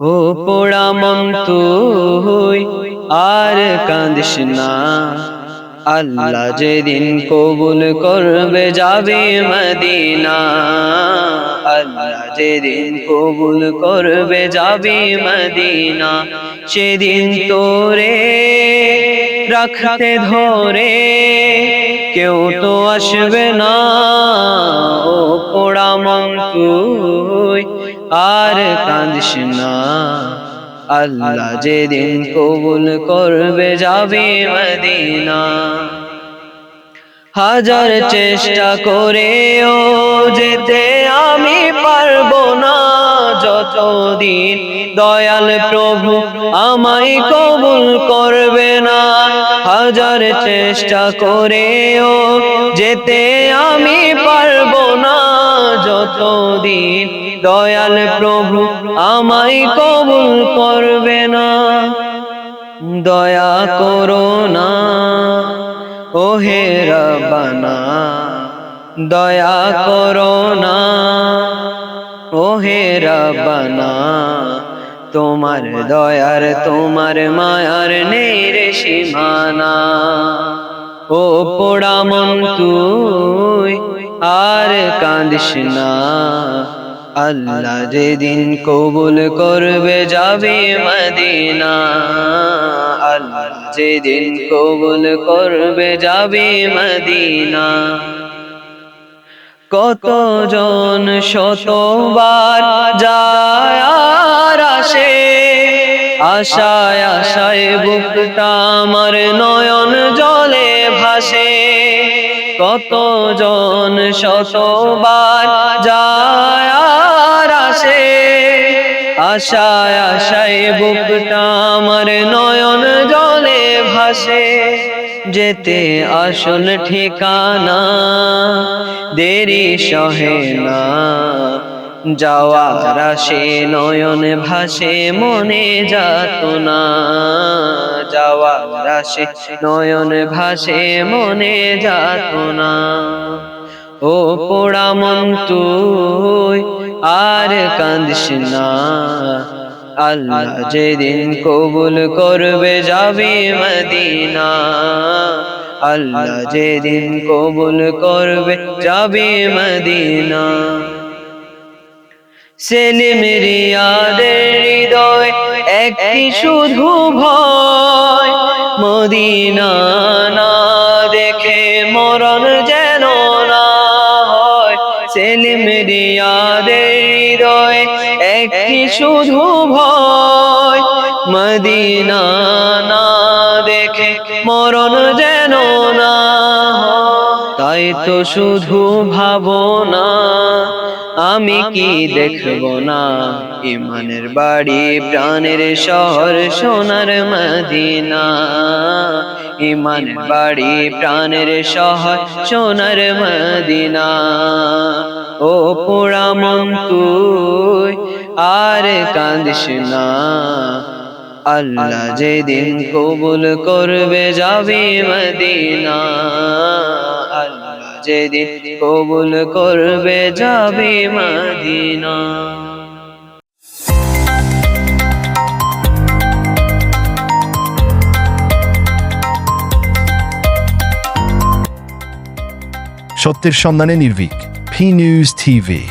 ও পোড়া মন তুই আর কাঁদিস না। আল্লাহ যেদিন কবুল করবে যাবে মদিনা। আল্লাহ যেদিন কবুল করবে যাবে মদিনা। সেদিন তোরে রাখতে ধরে কেউ তো আসবে না। ও পোড়া মন তুই কাঁদিস আল্লাহ যেদিন কবুল করবে যাবে মদিনা। হাজার চেষ্টা করেও যেতে আমি পারব না। যতদিন দয়াল প্রভু আমায় কবুল করবে না। হাজার চেষ্টা করেও যেতে আমি পারব না যতদিন দয়াল প্রভু আমায় কবুল করবে না, দয়া করো না। ও হে রবানা দয়া করো না। ও হে রবানা তোমার দয়ার, তোমার মায়ার নেই রে সীমানা। ও পোড়া মন তুই আর কাঁদিস না। আল্লাহ যেদিন কবুল করবে যাবে মদিনা। আল্লাহ যেদিন কবুল করবে যাবে মদিনা। কতজন শতবার যায় আসে? আশায় আশায় বুকটা আমার নয়ন জলে ভাসে। কতজন শতবার যায় আসে? আশায় আশায় বুকটা আমার নয়ন জলে ভাসে। যেতে আসল ঠিকানা দেরি সহে না। যাওয়ার আসে, নয়ন ভাসে, মনে যাত না। যাওয়ার আসে, নয়ন ভাসে, মনে যাত না। ও পোড়া মন তুই, আর কাঁদিস না। আল্লাহ যেদিন কবুল করবে যাবে মদিনা। আল্লাহ যেদিন কবুল করবে যাবে মদিনা। সেলিম রিয়াদের হৃদয় একটি শুধু ভয়। মদিনা না দেখে মরণ যেন না হয়। সেলিম রিয়াদের হৃদয় একটি শুধু ভয়। মদিনা না দেখে মরণ যেন তো শুধু ভাবনা, আমি কি দেখব না? ইমানের বাড়ি, প্রাণের শহর, সোনার মদিনা। ইমানের বাড়ি, প্রাণের শহর, সোনার মদিনা। ও পোড়া মন আর কাঁদিস না। আল্লাহ যেদিন কবুল করবে, যাবে মদিনা। যেদিন কবুল করবে যাবে মদিনা। সত্যের সন্ধানে নির্ভীক ফি নিউজ টিভি